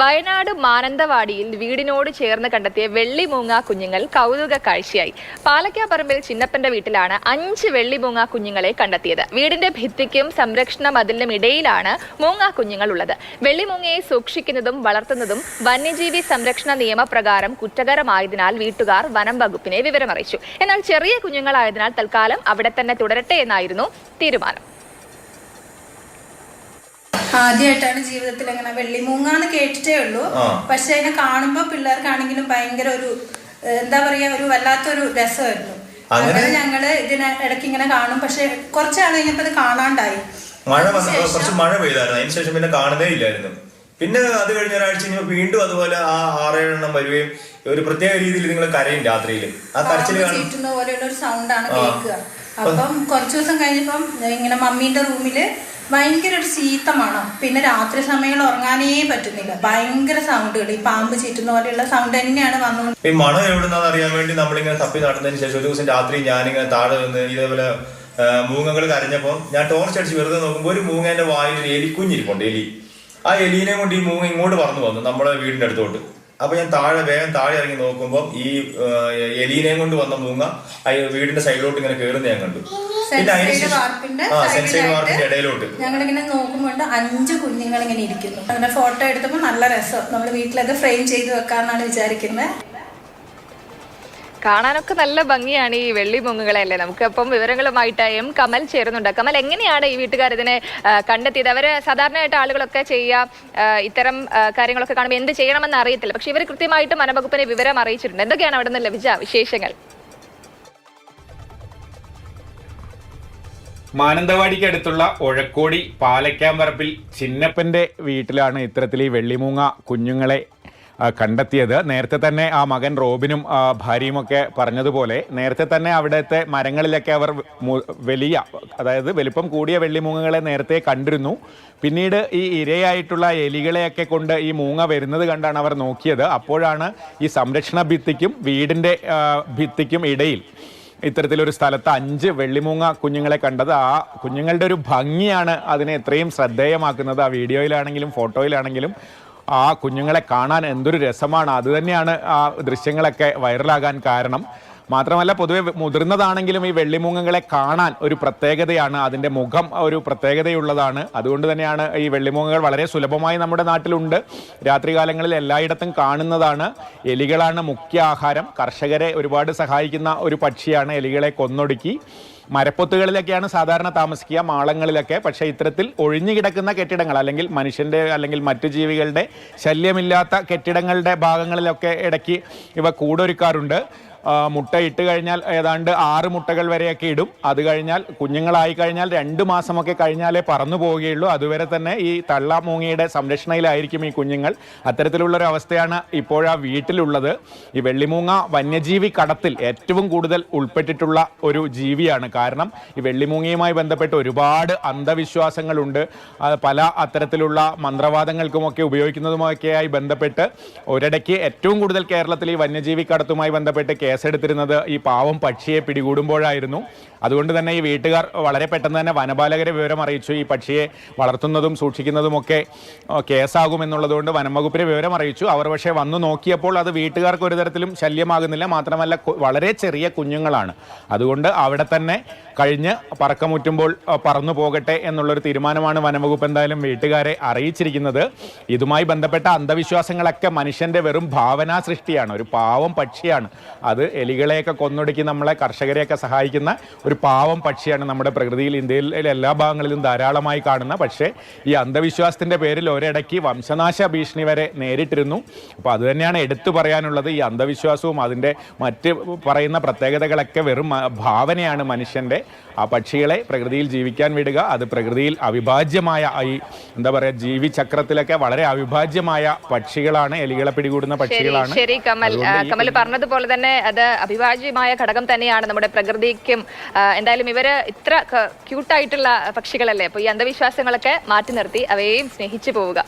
വയനാട് മാനന്തവാടിയിൽ വീടിനോട് ചേർന്ന് കണ്ടെത്തിയ വെള്ളിമൂങ്ങ കുഞ്ഞുങ്ങൾ കൗതുക കാഴ്ചയായി. പാലക്കാപ്പറമ്പിൽ ചിന്നപ്പന്റെ വീട്ടിലാണ് അഞ്ച് വെള്ളിമൂങ്ങ കുഞ്ഞുങ്ങളെ കണ്ടെത്തിയത്. വീടിന്റെ ഭിത്തിക്കും സംരക്ഷണ മതിലിനും ഇടയിലാണ് മൂങ്ങ കുഞ്ഞുങ്ങൾ ഉള്ളത് വെള്ളിമൂങ്ങയെ സൂക്ഷിക്കുന്നതും വളർത്തുന്നതും വന്യജീവി സംരക്ഷണ നിയമപ്രകാരം കുറ്റകരമായതിനാൽ വീട്ടുകാർ വനം വകുപ്പിനെ വിവരമറിയിച്ചു. എന്നാൽ ചെറിയ കുഞ്ഞുങ്ങളായതിനാൽ തൽക്കാലം അവിടെ തന്നെ തുടരട്ടെ എന്നായിരുന്നു തീരുമാനം. ആദ്യമായിട്ടാണ് ജീവിതത്തിൽ അങ്ങനെ വെള്ളിമൂങ്ങാന്ന് കേട്ടിട്ടേ ഉള്ളൂ. പക്ഷെ അതിനെ കാണുമ്പോ പിള്ളേർക്കാണെങ്കിലും ഭയങ്കര ഒരു എന്താ പറയാ ഒരു വല്ലാത്തൊരു രസമായിരുന്നു. അങ്ങനെ? ഞങ്ങൾ ഇതിനെ ഇടയ്ക്ക് ഇങ്ങനെ കാണും. പക്ഷെ കുറച്ചാൾ കഴിഞ്ഞപ്പോ അത് കാണാണ്ടായി. മഴ വന്നപ്പോ കുറച്ച് മഴ പെയ്തായിരുന്നു. അതിന് ശേഷം പിന്നെ കാണുന്നേ ഇല്ലായിരുന്നു. പിന്നെ അത് കഴിഞ്ഞ ഒരാഴ്ച കഴിഞ്ഞപ്പോൾ വീണ്ടും അതുപോലെ ആ ആറേഴെണ്ണം വരികയും ഒരു പ്രത്യേക രീതിയിൽ നിങ്ങൾ കരയും രാത്രിയിൽ. ആ കരച്ചിൽ പോലെയുള്ള ഒരു സൗണ്ടാണ്. കേൾക്കുക. അപ്പം കുറച്ചു ദിവസം കഴിഞ്ഞപ്പം ഇങ്ങനെ മമ്മീന്റെ റൂമിൽ ഭയങ്കര ഒരു ചീത്ത പിന്നെ രാത്രി സമയങ്ങളിൽ ഉറങ്ങാനേ പറ്റുന്നില്ല. ഭയങ്കര സൗണ്ടുകൾ ഈ പാമ്പ് ചീറ്റുന്ന പോലെയുള്ള സൗണ്ട് തന്നെയാണ് വന്നത് ഈ മണം എവിടുന്നാന്ന് അറിയാൻ വേണ്ടി നമ്മളിങ്ങനെ തപ്പി നടന്നതിന് ശേഷം ഒരു ദിവസം രാത്രി ഞാനിങ്ങനെ താഴെ നിന്ന് ഇതേപോലെ മൂങ്ങകൾ കരഞ്ഞപ്പോൾ ഞാൻ ടോർച്ച് അടിച്ച് വെറുതെ നോക്കുമ്പോൾ ഒരു മൂങ്ങേന്റെ വായിൽ ഒരു എലിക്കുഞ്ഞിരിപ്പുണ്ട് എലി. ആ എലീനെ കൊണ്ട് ഈ മൂങ്ങ ഇങ്ങോട്ട് പറന്നു വന്നു നമ്മുടെ വീടിന്റെ അടുത്തോട്ട്. അപ്പൊ ഞാൻ താഴെ വേഗം താഴെ ഇറങ്ങി നോക്കുമ്പോൾ ഈ എലീനെയും കൊണ്ട് വന്ന മൂങ്ങ വീടിന്റെ സൈഡിലോട്ട് ഇങ്ങനെ കയറുന്ന ഞാൻ കണ്ടു. പിന്നെ അതിന് സെൻസൈഡ് ശേഷം വാർപ്പിന്റെ ആ സെൻസൈഡ് ഇടയിലോട്ട്. ഞങ്ങളിങ്ങനെ നോക്കുമ്പോൾ അഞ്ച് കുഞ്ഞുങ്ങൾ ഇങ്ങനെ ഇരിക്കുന്നു. അങ്ങനെ ഫോട്ടോ എടുത്തപ്പോൾ നല്ല രസം. നമ്മൾ വീട്ടിലത് ഫ്രെയിം ചെയ്ത് വെക്കാന്നാണ് വിചാരിക്കുന്നത് കാണാനൊക്കെ നല്ല ഭംഗിയാണ് ഈ വെള്ളി മുങ്ങുകളല്ലേ നമുക്ക് അപ്പം വിവരങ്ങളുമായിട്ട് എം കമൽ ചേരുന്നുണ്ട്. കമൽ എങ്ങനെയാണ് ഈ വീട്ടുകാർ ഇതിനെ കണ്ടെത്തിയത്? അവർ സാധാരണയായിട്ട് ആളുകളൊക്കെ ചെയ്യുക ഇത്തരം കാര്യങ്ങളൊക്കെ കാണുമ്പോൾ എന്ത് ചെയ്യണമെന്ന് അറിയത്തില്ല. പക്ഷെ ഇവർ കൃത്യമായിട്ട് വനംവകുപ്പിനെ വിവരം അറിയിച്ചിട്ടുണ്ട്. എന്തൊക്കെയാണ് അവിടെ നിന്ന് ലഭിച്ച വിശേഷങ്ങൾ? മാനന്തവാടിക്ക് അടുത്തുള്ള ഒഴക്കോടി പാലക്കാമ്പറപ്പിൽ ചിന്നപ്പന്റെ വീട്ടിലാണ് ഇത്തരത്തിൽ ഈ വെള്ളിമൂങ്ങ കുഞ്ഞുങ്ങളെ കണ്ടെത്തിയത്. നേരത്തെ തന്നെ ആ മകൻ റോബിനും ഭാര്യയുമൊക്കെ പറഞ്ഞതുപോലെ നേരത്തെ തന്നെ അവിടുത്തെ മരങ്ങളിലൊക്കെ അവർ വലിയ അതായത് വലിപ്പം കൂടിയ വെള്ളിമൂങ്ങകളെ നേരത്തെ കണ്ടിരുന്നു. പിന്നീട് ഈ ഇരയായിട്ടുള്ള എലികളെയൊക്കെ കൊണ്ട് ഈ മൂങ്ങ വരുന്നത് കണ്ടാണ് അവർ നോക്കിയത്. അപ്പോഴാണ് ഈ സംരക്ഷണ ഭിത്തിക്കും വീടിന്റെ ഭിത്തിക്കും ഇടയിൽ ഇത്തരത്തിലൊരു സ്ഥലത്ത് അഞ്ച് വെള്ളിമൂങ്ങ കുഞ്ഞുങ്ങളെ കണ്ടത്. ആ കുഞ്ഞുങ്ങളുടെ ഒരു ഭംഗിയാണ് അതിനെ എത്രയും ശ്രദ്ധേയമാക്കുന്നത്. ആ വീഡിയോയിലാണെങ്കിലും ഫോട്ടോയിലാണെങ്കിലും ആ കുഞ്ഞുങ്ങളെ കാണാൻ എന്തൊരു രസമാണ്. അതുതന്നെയാണ് ആ ദൃശ്യങ്ങളൊക്കെ വൈറലാകാൻ കാരണം. മാത്രമല്ല പൊതുവെ മുതിർന്നതാണെങ്കിലും ഈ വെള്ളിമൂങ്ങകളെ കാണാൻ ഒരു പ്രത്യേകതയാണ്. അതിന്റെ മുഖം ഒരു പ്രത്യേകതയുള്ളതാണ്. അതുകൊണ്ട് തന്നെയാണ് ഈ വെള്ളിമൂങ്ങകൾ വളരെ സുലഭമായി നമ്മുടെ നാട്ടിലുണ്ട്. രാത്രികാലങ്ങളിൽ എല്ലായിടത്തും കാണുന്നതാണ്. എലികളാണ് മുഖ്യ ആഹാരം. കർഷകരെ ഒരുപാട് സഹായിക്കുന്ന ഒരു പക്ഷിയാണ് എലികളെ കൊന്നൊടുക്കി. മരപ്പൊത്തുകളിലൊക്കെയാണ് സാധാരണ താമസിക്കുക മാളങ്ങളിലൊക്കെ. പക്ഷേ ഇത്തരത്തിൽ ഒഴിഞ്ഞു കിടക്കുന്ന കെട്ടിടങ്ങൾ അല്ലെങ്കിൽ മനുഷ്യന്റെ അല്ലെങ്കിൽ മറ്റു ജീവികളുടെ ശല്യമില്ലാത്ത കെട്ടിടങ്ങളുടെ ഭാഗങ്ങളിലൊക്കെ ഇടയ്ക്ക് ഇവ കൂടൊരുക്കാറുണ്ട്. ആ, മുട്ട ഇട്ട് കഴിഞ്ഞാൽ ഏതാണ്ട് ആറ് മുട്ടകൾ വരെയൊക്കെ ഇടും. അത് കഴിഞ്ഞാൽ കുഞ്ഞുങ്ങളായി കഴിഞ്ഞാൽ രണ്ട് മാസമൊക്കെ കഴിഞ്ഞാലേ പറന്നു പോവുകയുള്ളൂ. അതുവരെ തന്നെ ഈ തള്ള മൂങ്ങയുടെ സംരക്ഷണയിലായിരിക്കും ഈ കുഞ്ഞുങ്ങൾ. അത്തരത്തിലുള്ള ഒരു അവസ്ഥയാണ് ഇപ്പോഴാ വീട്ടിലുള്ളത്. ഈ വെള്ളിമൂങ്ങ വന്യജീവി കടത്തിൽ ഏറ്റവും കൂടുതൽ ഉൾപ്പെട്ടിട്ടുള്ള ഒരു ജീവിയാണ്. കാരണം ഈ വെള്ളിമൂങ്ങയുമായി ബന്ധപ്പെട്ട് ഒരുപാട് അന്ധവിശ്വാസങ്ങളുണ്ട്. പല അത്തരത്തിലുള്ള മന്ത്രവാദങ്ങൾക്കുമൊക്കെ ഉപയോഗിക്കുന്നതുമൊക്കെയായി ബന്ധപ്പെട്ട് ഒരിടയ്ക്ക് ഏറ്റവും കൂടുതൽ കേരളത്തിൽ ഈ വന്യജീവി കടത്തുമായി ബന്ധപ്പെട്ട് കേസെടുത്തിരുന്നത് ഈ പാവം പക്ഷിയെ പിടികൂടുമ്പോഴായിരുന്നു. അതുകൊണ്ട് തന്നെ ഈ വീട്ടുകാർ വളരെ പെട്ടെന്ന് തന്നെ വനപാലകരെ വിവരം അറിയിച്ചു. ഈ പക്ഷിയെ വളർത്തുന്നതും സൂക്ഷിക്കുന്നതുമൊക്കെ കേസാകുമെന്നുള്ളതുകൊണ്ട് വനം വകുപ്പിനെ വിവരം അറിയിച്ചു. അവർ പക്ഷേ വന്നു നോക്കിയപ്പോൾ അത് വീട്ടുകാർക്ക് ഒരു തരത്തിലും ശല്യമാകുന്നില്ല. മാത്രമല്ല വളരെ ചെറിയ കുഞ്ഞുങ്ങളാണ്. അതുകൊണ്ട് അവിടെ തന്നെ കഴിഞ്ഞ് പറക്കമുറ്റുമ്പോൾ പറന്നു പോകട്ടെ എന്നുള്ളൊരു തീരുമാനമാണ് വനംവകുപ്പ് എന്തായാലും വീട്ടുകാരെ അറിയിച്ചിരിക്കുന്നത്. ഇതുമായി ബന്ധപ്പെട്ട അന്ധവിശ്വാസങ്ങളൊക്കെ മനുഷ്യന്റെ വെറും ഭാവനാ സൃഷ്ടിയാണ്. ഒരു പാവം പക്ഷിയാണ്. അത് എലികളെയൊക്കെ കൊന്നൊടുക്കി നമ്മളെ കർഷകരെയൊക്കെ സഹായിക്കുന്ന ഒരു പാവം പക്ഷിയാണ് നമ്മുടെ പ്രകൃതിയിൽ ഇന്ത്യയിലെ എല്ലാ ഭാഗങ്ങളിലും ധാരാളമായി കാണുന്ന. പക്ഷേ ഈ അന്ധവിശ്വാസത്തിന്റെ പേരിൽ ഒരിടയ്ക്ക് വംശനാശ ഭീഷണി വരെ നേരിട്ടിരുന്നു. അപ്പോൾ അതുതന്നെയാണ് എടുത്തു പറയാനുള്ളത്. ഈ അന്ധവിശ്വാസവും അതിന്റെ മറ്റ് പറയുന്ന പ്രത്യേകതകളൊക്കെ വെറും ഭാവനയാണ് മനുഷ്യന്റെ ആ പക്ഷികളെ പ്രകൃതിയിൽ ജീവിക്കാൻ വിടുക അത് പ്രകൃതിയിൽ അവിഭാജ്യമായ ഈ എന്താ പറയുക ജീവിചക്രത്തിലൊക്കെ വളരെ അവിഭാജ്യമായ പക്ഷികളാണ് എലികളെ പിടികൂടുന്ന പക്ഷികളാണ്. ശരി കമൽ. കമൽ പറഞ്ഞതുപോലെ തന്നെ അത് അഭിവാജ്യമായ ഘടകം തന്നെയാണ് നമ്മുടെ പ്രകൃതിക്കും എന്തായാലും ഇവർ ഇത്ര ക്യൂട്ടായിട്ടുള്ള പക്ഷികളല്ലേ? അപ്പൊ ഈ അന്ധവിശ്വാസങ്ങളൊക്കെ മാറ്റി നിർത്തി അവയെയും സ്നേഹിച്ചു പോവുക.